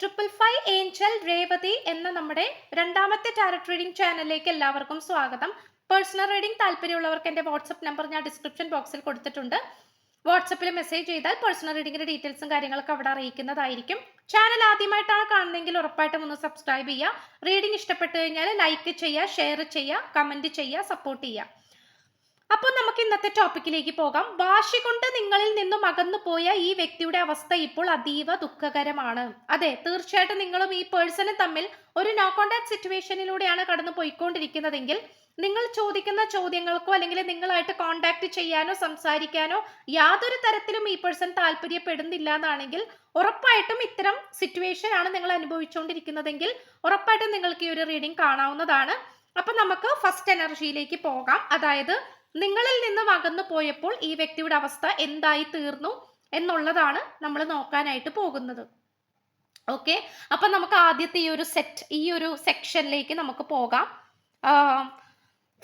Triple five Angel Revathi എന്ന നമ്മുടെ രണ്ടാമത്തെ ടാരറ്റ് റീഡിംഗ് ചാനലിലേക്ക് എല്ലാവർക്കും സ്വാഗതം. പേഴ്സണൽ റീഡിംഗ് താല്പര്യമുള്ളവർക്ക് എന്റെ വാട്സപ്പ് നമ്പർ ഞാൻ ഡിസ്ക്രിപ്ഷൻ ബോക്സിൽ കൊടുത്തിട്ടുണ്ട്. വാട്സപ്പിൽ മെസ്സേജ് ചെയ്താൽ പേഴ്സണൽ റീഡിങ്ങിന്റെ ഡീറ്റെയിൽസും കാര്യങ്ങളൊക്കെ അവിടെ അറിയിക്കുന്നതായിരിക്കും. ചാനൽ ആദ്യമായിട്ടാണ് കാണുന്നതെങ്കിൽ ഉറപ്പായിട്ടും ഒന്ന് സബ്സ്ക്രൈബ് ചെയ്യുക. റീഡിംഗ് ഇഷ്ടപ്പെട്ടു കഴിഞ്ഞാൽ ലൈക്ക് ചെയ്യുക ഷെയർ ചെയ്യുക കമന്റ് ചെയ്യുക സപ്പോർട്ട് ചെയ്യുക. അപ്പോൾ നമുക്ക് ഇന്നത്തെ ടോപ്പിക്കിലേക്ക് പോകാം. വാശി കൊണ്ട് നിങ്ങളിൽ നിന്നും അകന്നു പോയ ഈ വ്യക്തിയുടെ അവസ്ഥ ഇപ്പോൾ അതീവ ദുഃഖകരമാണ്. അതെ തീർച്ചയായിട്ടും നിങ്ങളും ഈ പേഴ്സണും തമ്മിൽ ഒരു നോ കോണ്ടാക്ട് സിറ്റുവേഷനിലൂടെയാണ് കടന്നു പോയിക്കൊണ്ടിരിക്കുന്നതെങ്കിൽ നിങ്ങൾ ചോദിക്കുന്ന ചോദ്യങ്ങൾക്കോ അല്ലെങ്കിൽ നിങ്ങളായിട്ട് കോണ്ടാക്ട് ചെയ്യാനോ സംസാരിക്കാനോ യാതൊരു തരത്തിലും ഈ പേഴ്സൺ താല്പര്യപ്പെടുന്നില്ല എന്നാണെങ്കിൽ ഉറപ്പായിട്ടും ഇത്തരം സിറ്റുവേഷൻ ആണ് നിങ്ങൾ അനുഭവിച്ചുകൊണ്ടിരിക്കുന്നതെങ്കിൽ ഉറപ്പായിട്ടും നിങ്ങൾക്ക് ഈ ഒരു റീഡിംഗ് കാണാവുന്നതാണ്. അപ്പൊ നമുക്ക് ഫസ്റ്റ് എനർജിയിലേക്ക് പോകാം. അതായത് നിങ്ങളിൽ നിന്നും അകന്നു പോയപ്പോൾ ഈ വ്യക്തിയുടെ അവസ്ഥ എന്തായി തീർന്നു എന്നുള്ളതാണ് നമ്മൾ നോക്കാനായിട്ട് പോകുന്നത്. ഓക്കെ അപ്പൊ നമുക്ക് ആദ്യത്തെ ഈ ഒരു സെറ്റ് ഈ ഒരു സെക്ഷനിലേക്ക് നമുക്ക് പോകാം.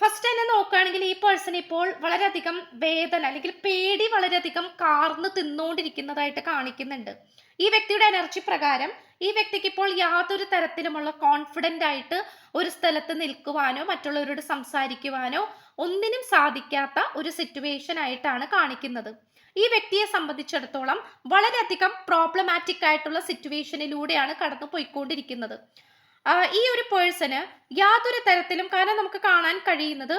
ഫസ്റ്റ് തന്നെ നോക്കുകയാണെങ്കിൽ ഈ പേഴ്സൺ ഇപ്പോൾ വളരെയധികം വേദന അല്ലെങ്കിൽ പേടി വളരെയധികം കാർന്ന് തിന്നുകൊണ്ടിരിക്കുന്നതായിട്ട് കാണിക്കുന്നുണ്ട്. ഈ വ്യക്തിയുടെ എനർജി പ്രകാരം ഈ വ്യക്തിക്ക് ഇപ്പോൾ യാതൊരു തരത്തിലുമുള്ള കോൺഫിഡന്റ് ആയിട്ട് ഒരു സ്ഥലത്ത് നിൽക്കുവാനോ മറ്റുള്ളവരോട് സംസാരിക്കുവാനോ ഒന്നിനും സാധിക്കാത്ത ഒരു സിറ്റുവേഷൻ ആയിട്ടാണ് കാണിക്കുന്നത്. ഈ വ്യക്തിയെ സംബന്ധിച്ചിടത്തോളം വളരെയധികം പ്രോബ്ലമാറ്റിക് ആയിട്ടുള്ള സിറ്റുവേഷനിലൂടെയാണ് കടന്നു പോയിക്കൊണ്ടിരിക്കുന്നത് ഈ ഒരു പേഴ്സന് യാതൊരു തരത്തിലും കാരണം നമുക്ക് കാണാൻ കഴിയുന്നത്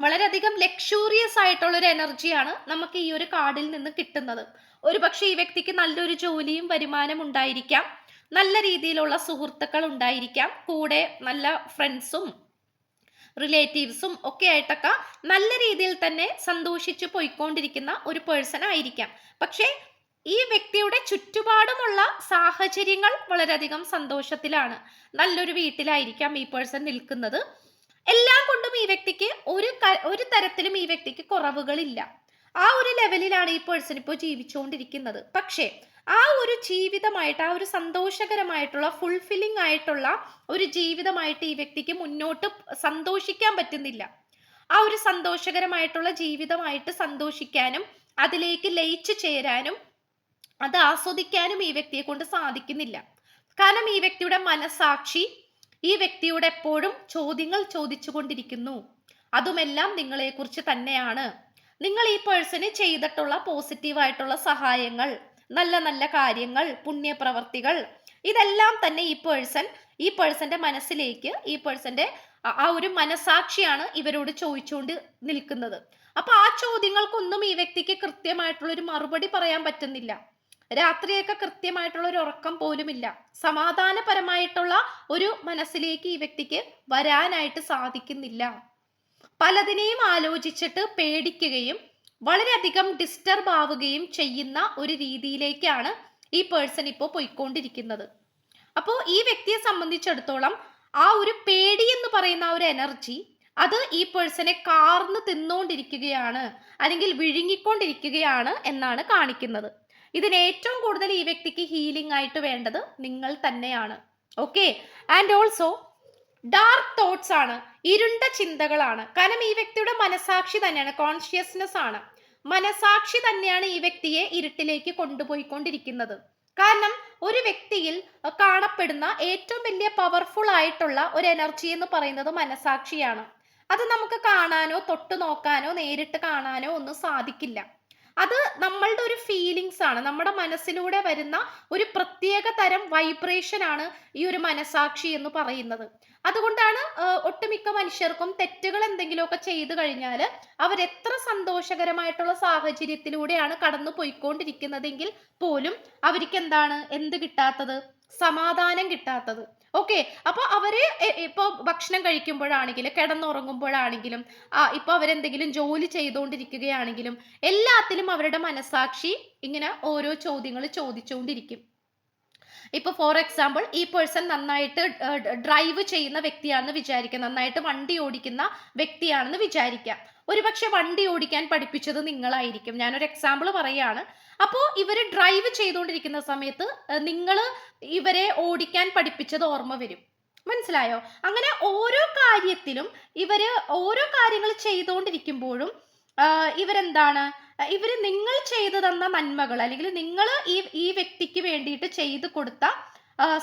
വളരെയധികം ലക്ഷൂറിയസ് ആയിട്ടുള്ള ഒരു എനർജിയാണ് നമുക്ക് ഈ ഒരു കാർഡിൽ നിന്ന് കിട്ടുന്നത്. ഒരു പക്ഷേ ഈ വ്യക്തിക്ക് നല്ലൊരു ജോലിയും വരുമാനം ഉണ്ടായിരിക്കാം. നല്ല രീതിയിലുള്ള സുഹൃത്തുക്കൾ ഉണ്ടായിരിക്കാം. കൂടെ നല്ല ഫ്രണ്ട്സും റിലേറ്റീവ്സും ഒക്കെ ആയിട്ടൊക്കെ നല്ല രീതിയിൽ തന്നെ സന്തോഷിച്ച് പോയിക്കൊണ്ടിരിക്കുന്ന ഒരു പേഴ്സൺ ആയിരിക്കാം. പക്ഷേ ഈ വ്യക്തിയുടെ ചുറ്റുപാടുമുള്ള സാഹചര്യങ്ങൾ വളരെയധികം സന്തോഷത്തിലാണ്. നല്ലൊരു വീട്ടിലായിരിക്കാം ഈ പേഴ്സൺ നിൽക്കുന്നത്. എല്ലാം കൊണ്ടും ഈ വ്യക്തിക്ക് ഒരു ഒരു തരത്തിലും ഈ വ്യക്തിക്ക് കുറവുകളില്ല. ആ ഒരു ലെവലിലാണ് ഈ പേഴ്സൺ ഇപ്പോൾ ജീവിച്ചുകൊണ്ടിരിക്കുന്നത്. പക്ഷേ ആ ഒരു ജീവിതമായിട്ട് ആ ഒരു സന്തോഷകരമായിട്ടുള്ള ഫുൾഫില്ലിംഗ് ആയിട്ടുള്ള ഒരു ജീവിതമായിട്ട് ഈ വ്യക്തിക്ക് മുന്നോട്ട് സന്തോഷിക്കാൻ പറ്റുന്നില്ല. ആ ഒരു സന്തോഷകരമായിട്ടുള്ള ജീവിതമായിട്ട് സന്തോഷിക്കാനും അതിലേക്ക് ലയിച്ചു ചേരാനും അത് ആസ്വദിക്കാനും ഈ വ്യക്തിയെ കൊണ്ട് സാധിക്കുന്നില്ല. കാരണം ഈ വ്യക്തിയുടെ മനസാക്ഷി ഈ വ്യക്തിയുടെ എപ്പോഴും ചോദ്യങ്ങൾ ചോദിച്ചുകൊണ്ടിരിക്കുന്നു. അതുമെല്ലാം നിങ്ങളെക്കുറിച്ച് തന്നെയാണ്. നിങ്ങൾ ഈ പേഴ്സണ് ചെയ്തിട്ടുള്ള പോസിറ്റീവായിട്ടുള്ള സഹായങ്ങൾ നല്ല നല്ല കാര്യങ്ങൾ പുണ്യപ്രവർത്തികൾ ഇതെല്ലാം തന്നെ ഈ പേഴ്സൺ ഈ പേഴ്സന്റെ മനസ്സിലേക്ക് ഈ പേഴ്സന്റെ ആ ഒരു മനസാക്ഷിയാണ് ഇവരോട് ചോദിച്ചുകൊണ്ട് നിൽക്കുന്നത്. അപ്പൊ ആ ചോദ്യങ്ങൾക്കൊന്നും ഈ വ്യക്തിക്ക് കൃത്യമായിട്ടുള്ള ഒരു മറുപടി പറയാൻ പറ്റുന്നില്ല. രാത്രിയൊക്കെ കൃത്യമായിട്ടുള്ള ഒരു ഉറക്കം പോലുമില്ല. സമാധാനപരമായിട്ടുള്ള ഒരു മനസ്സിലേക്ക് ഈ വ്യക്തിക്ക് വരാനായിട്ട് സാധിക്കുന്നില്ല. പലതിനെയും ആലോചിച്ചിട്ട് പേടിക്കുകയും വളരെയധികം ഡിസ്റ്റർബ് ആവുകയും ചെയ്യുന്ന ഒരു രീതിയിലേക്കാണ് ഈ പേഴ്സൺ ഇപ്പോൾ പോയിക്കൊണ്ടിരിക്കുന്നത്. അപ്പോൾ ഈ വ്യക്തിയെ സംബന്ധിച്ചിടത്തോളം ആ ഒരു പേടി എന്ന് പറയുന്ന ആ ഒരു എനർജി അത് ഈ പേഴ്സണെ കാർന്ന് തിന്നുകൊണ്ടിരിക്കുകയാണ് അല്ലെങ്കിൽ വിഴുങ്ങിക്കൊണ്ടിരിക്കുകയാണ് എന്നാണ് കാണിക്കുന്നത്. ഇതിന് ഏറ്റവും കൂടുതൽ ഈ വ്യക്തിക്ക് ഹീലിംഗ് ആയിട്ട് വേണ്ടത് നിങ്ങൾ തന്നെയാണ്. Okay and also dark thoughts ആണ് ഇരുണ്ട ചിന്തകളാണ്. കാരണം ഈ വ്യക്തിയുടെ മനസാക്ഷി തന്നെയാണ് കോൺഷ്യസ്നെസ് ആണ്. മനസാക്ഷി തന്നെയാണ് ഈ വ്യക്തിയെ ഇരുട്ടിലേക്ക് കൊണ്ടുപോയിക്കൊണ്ടിരിക്കുന്നത്. കാരണം ഒരു വ്യക്തിയിൽ കാണപ്പെടുന്ന ഏറ്റവും വലിയ പവർഫുൾ ആയിട്ടുള്ള ഒരു എനർജി എന്ന് പറയുന്നത് മനസാക്ഷിയാണ്. അത് നമുക്ക് കാണാനോ തൊട്ടു നോക്കാനോ നേരിട്ട് കാണാനോ ഒന്നും സാധിക്കില്ല. അത് നമ്മളുടെ ഒരു ഫീലിങ്സ് ആണ്. നമ്മുടെ മനസ്സിലൂടെ വരുന്ന ഒരു പ്രത്യേക തരം വൈബ്രേഷൻ ആണ് ഈ ഒരു മനസാക്ഷി എന്ന് പറയുന്നത്. അതുകൊണ്ടാണ് ഒട്ടുമിക്ക മനുഷ്യർക്കും തെറ്റുകൾ എന്തെങ്കിലുമൊക്കെ ചെയ്തു കഴിഞ്ഞാൽ അവരെത്ര സന്തോഷകരമായിട്ടുള്ള സാഹചര്യത്തിലൂടെയാണ് കടന്നു പോയിക്കൊണ്ടിരിക്കുന്നതെങ്കിൽ പോലും അവർക്ക് എന്താണ്? എന്ത് കിട്ടാത്തത്? സമാധാനം കിട്ടാത്തത്. ഓക്കെ അപ്പൊ അവർ ഇപ്പൊ ഭക്ഷണം കഴിക്കുമ്പോഴാണെങ്കിലും കിടന്നുറങ്ങുമ്പോഴാണെങ്കിലും ഇപ്പൊ അവരെന്തെങ്കിലും ജോലി ചെയ്തുകൊണ്ടിരിക്കുകയാണെങ്കിലും എല്ലാത്തിലും അവരുടെ മനസാക്ഷി ഇങ്ങനെ ഓരോ ചോദ്യങ്ങൾ ചോദിച്ചുകൊണ്ടിരിക്കും. ഇപ്പൊ ഫോർ എക്സാമ്പിൾ ഈ പേഴ്സൺ നന്നായിട്ട് ഡ്രൈവ് ചെയ്യുന്ന വ്യക്തിയാണെന്ന് വിചാരിക്കുക നന്നായിട്ട് വണ്ടി ഓടിക്കുന്ന വ്യക്തിയാണെന്ന് വിചാരിക്കാം ഒരുപക്ഷെ വണ്ടി ഓടിക്കാൻ പഠിപ്പിച്ചത് നിങ്ങളായിരിക്കും. ഞാനൊരു എക്സാമ്പിൾ പറയുകയാണ്. അപ്പോൾ ഇവർ ഡ്രൈവ് ചെയ്തുകൊണ്ടിരിക്കുന്ന സമയത്ത് നിങ്ങൾ ഇവരെ ഓടിക്കാൻ പഠിപ്പിച്ചത് ഓർമ്മ വരും. മനസ്സിലായോ? അങ്ങനെ ഓരോ കാര്യത്തിലും ഇവർ ഓരോ കാര്യങ്ങൾ ചെയ്തുകൊണ്ടിരിക്കുമ്പോഴും ഇവരെന്താണ്? ഇവർ നിങ്ങൾ ചെയ്തു തന്ന നന്മകൾ അല്ലെങ്കിൽ നിങ്ങൾ ഈ ഈ വ്യക്തിക്ക് വേണ്ടിയിട്ട് ചെയ്തു കൊടുത്ത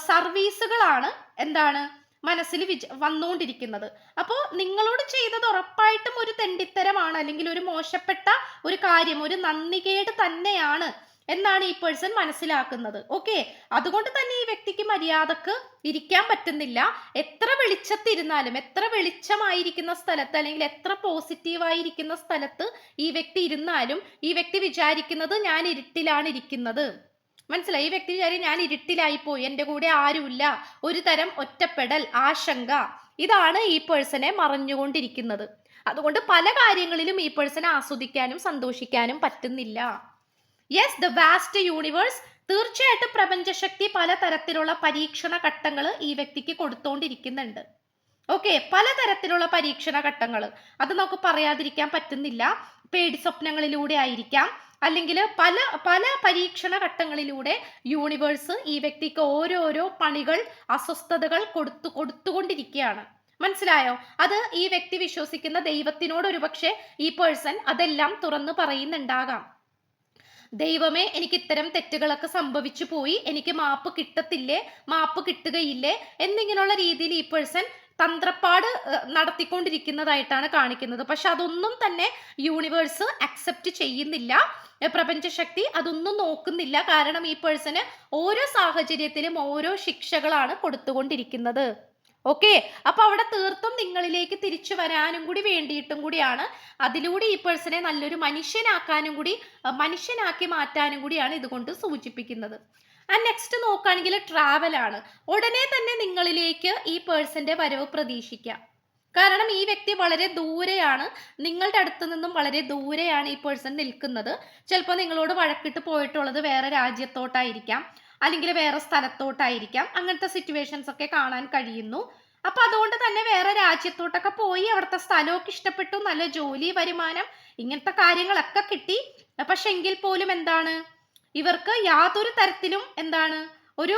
സർവീസുകളാണ് എന്താണ്? മനസ്സിൽ വിച വന്നുകൊണ്ടിരിക്കുന്നത് അപ്പോൾ നിങ്ങളോട് ചെയ്തത് ഉറപ്പായിട്ടും ഒരു തെണ്ടിത്തരമാണ് അല്ലെങ്കിൽ ഒരു മോശപ്പെട്ട ഒരു കാര്യം ഒരു നന്ദികേട് തന്നെയാണ് എന്നാണ് ഈ പേഴ്സൺ മനസ്സിലാക്കുന്നത്. ഓക്കെ? അതുകൊണ്ട് തന്നെ ഈ വ്യക്തിക്ക് മര്യാദയ്ക്ക് ഇരിക്കാൻ പറ്റുന്നില്ല. എത്ര വെളിച്ചത്തിരുന്നാലും എത്ര വെളിച്ചമായിരിക്കുന്ന സ്ഥലത്ത് അല്ലെങ്കിൽ എത്ര പോസിറ്റീവായിരിക്കുന്ന സ്ഥലത്ത് ഈ വ്യക്തി ഇരുന്നാലും ഈ വ്യക്തി വിചാരിക്കുന്നത് ഞാൻ ഇരുട്ടിലാണ് ഇരിക്കുന്നത്. മനസ്സിലായി? ഈ വ്യക്തി വിചാരിക്കും ഞാൻ ഇരുട്ടിലായിപ്പോയി. എന്റെ കൂടെ ആരുമില്ല. ഒരു തരം ഒറ്റപ്പെടൽ ആശങ്ക. ഇതാണ് ഈ പേഴ്സണെ മറഞ്ഞുകൊണ്ടിരിക്കുന്നത്. അതുകൊണ്ട് പല കാര്യങ്ങളിലും ഈ പേഴ്സനെ ആസ്വദിക്കാനും സന്തോഷിക്കാനും പറ്റുന്നില്ല. യെസ് ദ വാസ്റ്റ് യൂണിവേഴ്സ് തീർച്ചയായിട്ടും പ്രപഞ്ചശക്തി പല തരത്തിലുള്ള പരീക്ഷണ ഘട്ടങ്ങൾ ഈ വ്യക്തിക്ക് കൊടുത്തോണ്ടിരിക്കുന്നുണ്ട്. ഓക്കെ പലതരത്തിലുള്ള പരീക്ഷണ ഘട്ടങ്ങൾ അത് നമുക്ക് പറയാതിരിക്കാൻ പറ്റുന്നില്ല. പേടി സ്വപ്നങ്ങളിലൂടെ ആയിരിക്കാം. അല്ലെങ്കിൽ പല പല പരീക്ഷണ ഘട്ടങ്ങളിലൂടെ യൂണിവേഴ്സ് ഈ വ്യക്തിക്ക് ഓരോരോ പണികൾ അസ്വസ്ഥതകൾ കൊടുത്തു കൊടുത്തുകൊണ്ടിരിക്കുകയാണ്. മനസ്സിലായോ? അത് ഈ വ്യക്തി വിശ്വസിക്കുന്ന ദൈവത്തിനോട് ഒരുപക്ഷെ ഈ പേഴ്സൺ അതെല്ലാം തുറന്നു പറയുന്നുണ്ടാകാം. ദൈവമേ എനിക്ക് ഇത്തരം തെറ്റുകളൊക്കെ സംഭവിച്ചു പോയി. എനിക്ക് മാപ്പ് കിട്ടത്തില്ലേ? മാപ്പ് കിട്ടുകയില്ലേ? എന്നിങ്ങനെയുള്ള രീതിയിൽ ഈ പേഴ്സൺ തന്ത്രപ്പാട് നടത്തിക്കൊണ്ടിരിക്കുന്നതായിട്ടാണ് കാണിക്കുന്നത്. പക്ഷെ അതൊന്നും തന്നെ യൂണിവേഴ്സ് അക്സെപ്റ്റ് ചെയ്യുന്നില്ല. പ്രപഞ്ചശക്തി അതൊന്നും നോക്കുന്നില്ല. കാരണം ഈ പേഴ്സണ് ഓരോ സാഹചര്യത്തിലും ഓരോ ശിക്ഷകളാണ് കൊടുത്തുകൊണ്ടിരിക്കുന്നത്. ഓക്കെ അപ്പൊ അവിടെ തീർത്തും നിങ്ങളിലേക്ക് തിരിച്ചു വരാനും കൂടി വേണ്ടിയിട്ടും കൂടിയാണ്. അതിലൂടെ ഈ പേഴ്സണെ നല്ലൊരു മനുഷ്യനാക്കാനും കൂടി മനുഷ്യനാക്കി മാറ്റാനും കൂടിയാണ് ഇതുകൊണ്ട് സൂചിപ്പിക്കുന്നത്. ആൻഡ് നെക്സ്റ്റ് നോക്കുകയാണെങ്കിൽ ട്രാവൽ ആണ്. ഉടനെ തന്നെ നിങ്ങളിലേക്ക് ഈ പേഴ്സന്റെ വരവ് പ്രതീക്ഷിക്കാം. കാരണം ഈ വ്യക്തി വളരെ ദൂരെയാണ്. നിങ്ങളുടെ അടുത്ത് നിന്നും വളരെ ദൂരെയാണ് ഈ പേഴ്സൺ നിൽക്കുന്നത്. ചിലപ്പോൾ നിങ്ങളോട് വഴക്കിട്ട് പോയിട്ടുള്ളത് വേറെ രാജ്യത്തോട്ടായിരിക്കാം. അല്ലെങ്കിൽ വേറെ സ്ഥലത്തോട്ടായിരിക്കാം. അങ്ങനത്തെ സിറ്റുവേഷൻസ് ഒക്കെ കാണാൻ കഴിയുന്നു. അപ്പൊ അതുകൊണ്ട് തന്നെ വേറെ രാജ്യത്തോട്ടൊക്കെ പോയി അവിടുത്തെ സ്ഥലമൊക്കെ ഇഷ്ടപ്പെട്ടു. നല്ല ജോലി വരുമാനം ഇങ്ങനത്തെ കാര്യങ്ങളൊക്കെ കിട്ടി. പക്ഷെ എങ്കിൽ പോലും എന്താണ്? ഇവർക്ക് യാതൊരു തരത്തിലും എന്താണ്? ഒരു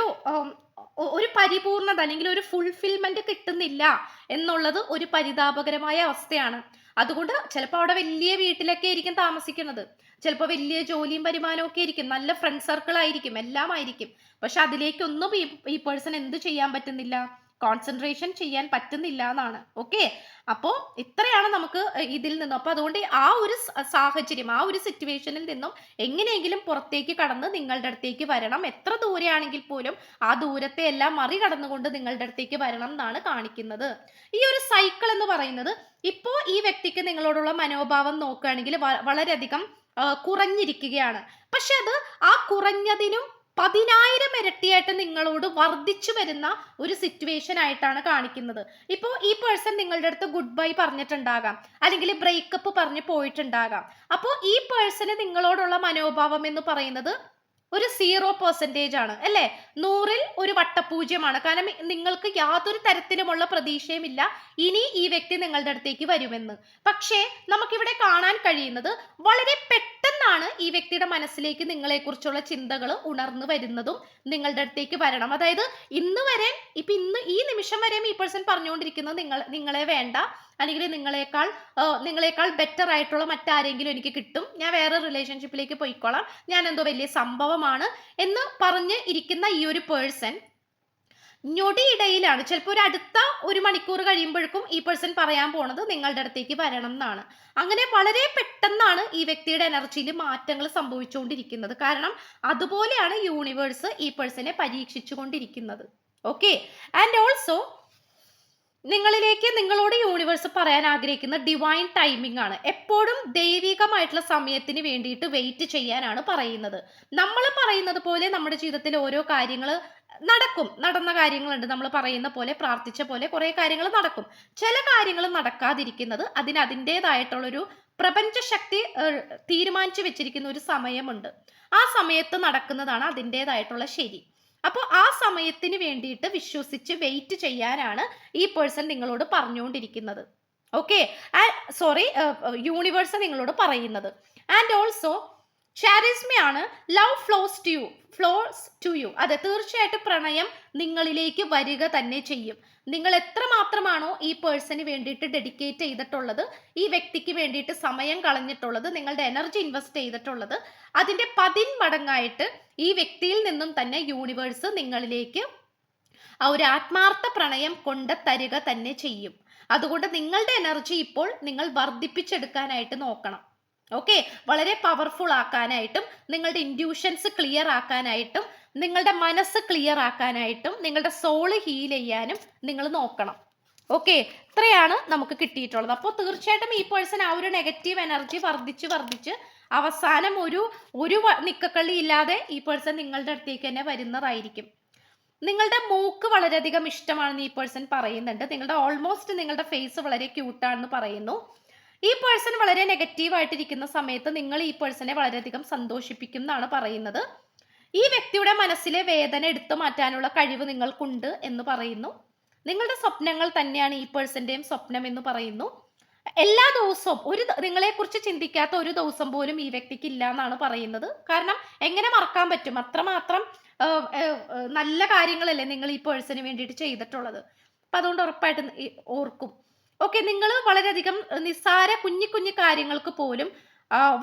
ഒരു പരിപൂർണത അല്ലെങ്കിൽ ഒരു ഫുൾഫിൽമെന്റ് കിട്ടുന്നില്ല എന്നുള്ളത് ഒരു പരിതാപകരമായ അവസ്ഥയാണ്. അതുകൊണ്ട് ചിലപ്പോൾ അവിടെ വലിയ വീട്ടിലൊക്കെ ആയിരിക്കും താമസിക്കുന്നത്. ചിലപ്പോൾ വലിയ ജോലിയും വരുമാനവും ഒക്കെ ആയിരിക്കും. നല്ല ഫ്രണ്ട് സർക്കിൾ ആയിരിക്കും. എല്ലാം ആയിരിക്കും. പക്ഷെ അതിലേക്കൊന്നും ഈ പേഴ്സൺ എന്ത് ചെയ്യാൻ പറ്റുന്നില്ല. കോൺസെൻട്രേഷൻ ചെയ്യാൻ പറ്റുന്നില്ല എന്നാണ് ഓക്കെ അപ്പോൾ ഇത്രയാണ് നമുക്ക് ഇതിൽ നിന്നും. അപ്പോൾ അതുകൊണ്ട് ആ ഒരു സാഹചര്യം ആ ഒരു സിറ്റുവേഷനിൽ നിന്നും എങ്ങനെയെങ്കിലും പുറത്തേക്ക് കടന്ന് നിങ്ങളുടെ അടുത്തേക്ക് വരണം. എത്ര ദൂരെയാണെങ്കിൽ പോലും ആ ദൂരത്തെ എല്ലാം മറികടന്നുകൊണ്ട് നിങ്ങളുടെ അടുത്തേക്ക് വരണം എന്നാണ് കാണിക്കുന്നത്. ഈ ഒരു സൈക്കിൾ എന്ന് പറയുന്നത് ഇപ്പോൾ ഈ വ്യക്തിക്ക് നിങ്ങളോടുള്ള മനോഭാവം നോക്കുകയാണെങ്കിൽ വളരെയധികം കുറഞ്ഞിരിക്കുകയാണ്. പക്ഷെ അത് ആ കുറഞ്ഞതിനും പതിനായിരം ഇരട്ടിയായിട്ട് നിങ്ങളോട് വർദ്ധിച്ചു വരുന്ന ഒരു സിറ്റുവേഷൻ ആയിട്ടാണ് കാണിക്കുന്നത്. ഇപ്പോൾ ഈ പേഴ്സൺ നിങ്ങളുടെ അടുത്ത് ഗുഡ് ബൈ പറഞ്ഞിട്ടുണ്ടാകാം. അല്ലെങ്കിൽ ബ്രേക്കപ്പ് പറഞ്ഞ് പോയിട്ടുണ്ടാകാം. അപ്പോൾ ഈ പേഴ്സണ് നിങ്ങളോടുള്ള മനോഭാവം എന്ന് പറയുന്നത് ഒരു സീറോ പെർസെന്റേജ് ആണ് അല്ലേ? നൂറിൽ ഒരു വട്ടപൂജ്യമാണ്. കാരണം നിങ്ങൾക്ക് യാതൊരു തരത്തിലുമുള്ള പ്രതീക്ഷയുമില്ല ഇനി ഈ വ്യക്തി നിങ്ങളുടെ അടുത്തേക്ക് വരുമെന്ന്. പക്ഷേ നമുക്കിവിടെ കാണാൻ കഴിയുന്നത് വളരെ പെട്ടെന്നാണ് ഈ വ്യക്തിയുടെ മനസ്സിലേക്ക് നിങ്ങളെക്കുറിച്ചുള്ള ചിന്തകൾ ഉണർന്നു വരുന്നതും നിങ്ങളുടെ അടുത്തേക്ക് വരണം. അതായത് ഇന്ന് വരെ ഇപ്പൊ ഇന്ന് ഈ നിമിഷം വരെയും ഈ പേഴ്സൺ പറഞ്ഞുകൊണ്ടിരിക്കുന്നത് നിങ്ങൾ നിങ്ങളെ വേണ്ട. അല്ലെങ്കിൽ നിങ്ങളെക്കാൾ നിങ്ങളെക്കാൾ ബെറ്റർ ആയിട്ടുള്ള മറ്റാരെങ്കിലും എനിക്ക് കിട്ടും. ഞാൻ വേറെ റിലേഷൻഷിപ്പിലേക്ക് പോയിക്കോളാം. ഞാൻ എന്തോ വലിയ സംഭവമാണ് എന്ന് പറഞ്ഞ് ഇരിക്കുന്ന ഈ ഒരു പേഴ്സൺ ഞൊടിയിടയിലാണ്. ചിലപ്പോൾ ഒരു അടുത്ത ഒരു മണിക്കൂർ കഴിയുമ്പോഴേക്കും ഈ പേഴ്സൺ പറയാൻ പോണത് നിങ്ങളുടെ അടുത്തേക്ക് വരണം എന്നാണ്. അങ്ങനെ വളരെ പെട്ടെന്നാണ് ഈ വ്യക്തിയുടെ എനർജിയിൽ മാറ്റങ്ങൾ സംഭവിച്ചുകൊണ്ടിരിക്കുന്നത്. കാരണം അതുപോലെയാണ് യൂണിവേഴ്സ് ഈ പേഴ്സണെ പരീക്ഷിച്ചുകൊണ്ടിരിക്കുന്നത്. ഓക്കെ ആൻഡ് ഓൾസോ നിങ്ങളിലേക്ക് നിങ്ങളോട് യൂണിവേഴ്സ് പറയാൻ ആഗ്രഹിക്കുന്ന ഡിവൈൻ ടൈമിംഗ് ആണ്. എപ്പോഴും ദൈവികമായിട്ടുള്ള സമയത്തിന് വേണ്ടിയിട്ട് വെയിറ്റ് ചെയ്യാനാണ് പറയുന്നത്. നമ്മൾ പറയുന്നത് പോലെ നമ്മുടെ ജീവിതത്തിൽ ഓരോ കാര്യങ്ങൾ നടക്കും. നടന്ന കാര്യങ്ങളുണ്ട്. നമ്മൾ പറയുന്ന പോലെ പ്രാർത്ഥിച്ച പോലെ കുറേ കാര്യങ്ങൾ നടക്കും. ചില കാര്യങ്ങൾ നടക്കാതിരിക്കുന്നത് അതിന് അതിന്റെതായിട്ടുള്ളൊരു പ്രപഞ്ച ശക്തി തീരുമാനിച്ചു വെച്ചിരിക്കുന്ന ഒരു സമയമുണ്ട്. ആ സമയത്ത് നടക്കുന്നതാണ് അതിന്റെതായിട്ടുള്ള ശരി. അപ്പോൾ ആ സമയത്തിന് വേണ്ടിയിട്ട് വിശ്വസിച്ച് വെയിറ്റ് ചെയ്യാനാണ് ഈ പേഴ്സൺ നിങ്ങളോട് പറഞ്ഞുകൊണ്ടിരിക്കുന്നത്. ഓക്കെ സോറി യൂണിവേഴ്സ് നിങ്ങളോട് പറയുന്നത്. And also ചാരിസ്മയാണ് love flows to you flows to you അതെ തീർച്ചയായിട്ടും പ്രണയം നിങ്ങളിലേക്ക് വരിക തന്നെ ചെയ്യും. നിങ്ങൾ എത്ര മാത്രമാണോ ഈ പേഴ്സണിന് വേണ്ടിയിട്ട് ഡെഡിക്കേറ്റ് ചെയ്തിട്ടുള്ളത് ഈ വ്യക്തിക്ക് വേണ്ടിയിട്ട് സമയം കളഞ്ഞിട്ടുള്ളത് നിങ്ങളുടെ എനർജി ഇൻവെസ്റ്റ് ചെയ്തിട്ടുള്ളത് അതിന്റെ പതിന്മടങ്ങായിട്ട് ഈ വ്യക്തിയിൽ നിന്നും തന്നെ യൂണിവേഴ്സ് നിങ്ങളിലേക്ക് ആ ഒരു ആത്മാർത്ഥ പ്രണയം കൊണ്ട് തരിക തന്നെ ചെയ്യും. അതുകൊണ്ട് നിങ്ങളുടെ എനർജി ഇപ്പോൾ നിങ്ങൾ വർദ്ധിപ്പിച്ചെടുക്കാനായിട്ട് നോക്കണം. ഓക്കെ വളരെ പവർഫുൾ ആക്കാനായിട്ടും നിങ്ങളുടെ ഇൻഡ്യൂഷൻസ് ക്ലിയർ ആക്കാനായിട്ടും നിങ്ങളുടെ മനസ്സ് ക്ലിയർ ആക്കാനായിട്ടും നിങ്ങളുടെ സോൾ ഹീൽ ചെയ്യാനും നിങ്ങൾ നോക്കണം. ഓക്കെ ഇത്രയാണ് നമുക്ക് കിട്ടിയിട്ടുള്ളത്. അപ്പോൾ തീർച്ചയായിട്ടും ഈ പേഴ്സൺ ആ ഒരു നെഗറ്റീവ് എനർജി വർദ്ധിച്ച് വർദ്ധിച്ച് അവസാനം ഒരു ഒരു നിക്കക്കള്ളി ഇല്ലാതെ ഈ പേഴ്സൺ നിങ്ങളുടെ അടുത്തേക്ക് തന്നെ വരുന്നതായിരിക്കും. നിങ്ങളുടെ മൂക്ക് വളരെയധികം ഇഷ്ടമാണെന്ന് ഈ പേഴ്സൺ പറയുന്നുണ്ട്. നിങ്ങളുടെ ഓൾമോസ്റ്റ് നിങ്ങളുടെ ഫേസ് വളരെ ക്യൂട്ടാണെന്ന് പറയുന്നു. ഈ പേഴ്സൺ വളരെ നെഗറ്റീവ് ആയിട്ടിരിക്കുന്ന സമയത്ത് നിങ്ങൾ ഈ പേഴ്സണെ വളരെയധികം സന്തോഷിപ്പിക്കും എന്നാണ് പറയുന്നത്. ഈ വ്യക്തിയുടെ മനസ്സിലെ വേദന എടുത്തു മാറ്റാനുള്ള കഴിവ് നിങ്ങൾക്കുണ്ട് എന്ന് പറയുന്നു. നിങ്ങളുടെ സ്വപ്നങ്ങൾ തന്നെയാണ് ഈ പേഴ്സന്റെയും സ്വപ്നം എന്ന് പറയുന്നു. എല്ലാ ദിവസവും ഒരു നിങ്ങളെ നിങ്ങളെക്കുറിച്ച് ചിന്തിക്കാത്ത ഒരു ദിവസം പോലും ഈ വ്യക്തിക്ക് ഇല്ല എന്നാണ് പറയുന്നത്. കാരണം എങ്ങനെ മറക്കാൻ പറ്റും? അത്രമാത്രം നല്ല കാര്യങ്ങളല്ലേ നിങ്ങൾ ഈ പേഴ്സന് വേണ്ടിയിട്ട് ചെയ്തിട്ടുള്ളത്. അപ്പൊ അതുകൊണ്ട് ഉറപ്പായിട്ട് ഓർക്കും. ഓക്കെ നിങ്ങൾ വളരെയധികം നിസ്സാര കുഞ്ഞു കുഞ്ഞു കാര്യങ്ങൾക്ക് പോലും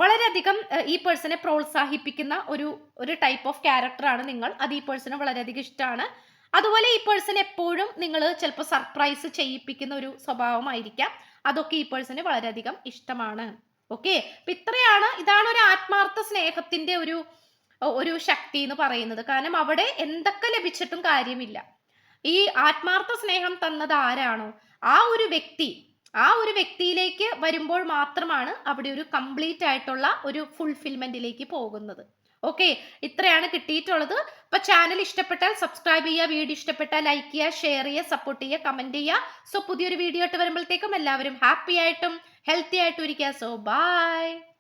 വളരെയധികം ഈ പേഴ്സണെ പ്രോത്സാഹിപ്പിക്കുന്ന ഒരു ഒരു ടൈപ്പ് ഓഫ് ക്യാരക്ടറാണ് നിങ്ങൾ. അത് ഈ പേഴ്സണ് വളരെയധികം ഇഷ്ടമാണ്. അതുപോലെ ഈ പേഴ്സൺ എപ്പോഴും നിങ്ങൾ ചിലപ്പോൾ സർപ്രൈസ് ചെയ്യിപ്പിക്കുന്ന ഒരു സ്വഭാവമായിരിക്കാം. അതൊക്കെ ഈ പേഴ്സന് വളരെയധികം ഇഷ്ടമാണ്. ഓക്കെ അപ്പൊ ഇത്രയാണ്. ഇതാണ് ഒരു ആത്മാർത്ഥ സ്നേഹത്തിന്റെ ഒരു ഒരു ശക്തി എന്ന് പറയുന്നത്. കാരണം അവിടെ എന്തൊക്കെ ലഭിച്ചിട്ടും കാര്യമില്ല. ഈ ആത്മാർത്ഥ സ്നേഹം തന്നത് ആരാണോ? ആ ഒരു വ്യക്തി ആ ഒരു വ്യക്തിയിലേക്ക് വരുമ്പോൾ മാത്രമാണ് അവിടെ ഒരു കംപ്ലീറ്റ് ആയിട്ടുള്ള ഒരു ഫുൾഫിൽമെന്റിലേക്ക് പോകുന്നത്. ഓക്കെ ഇത്രയാണ് കിട്ടിയിട്ടുള്ളത്. അപ്പൊ ചാനൽ ഇഷ്ടപ്പെട്ടാൽ സബ്സ്ക്രൈബ് ചെയ്യുക വീഡിയോ ഇഷ്ടപ്പെട്ടാൽ ലൈക്ക് ചെയ്യുക ഷെയർ ചെയ്യുക സപ്പോർട്ട് ചെയ്യുക കമന്റ് ചെയ്യുക. സോ പുതിയൊരു വീഡിയോ ആയിട്ട് വരുമ്പോഴത്തേക്കും എല്ലാവരും ഹാപ്പി ആയിട്ടും ഹെൽത്തി ആയിട്ടും ഇരിക്കുക. So by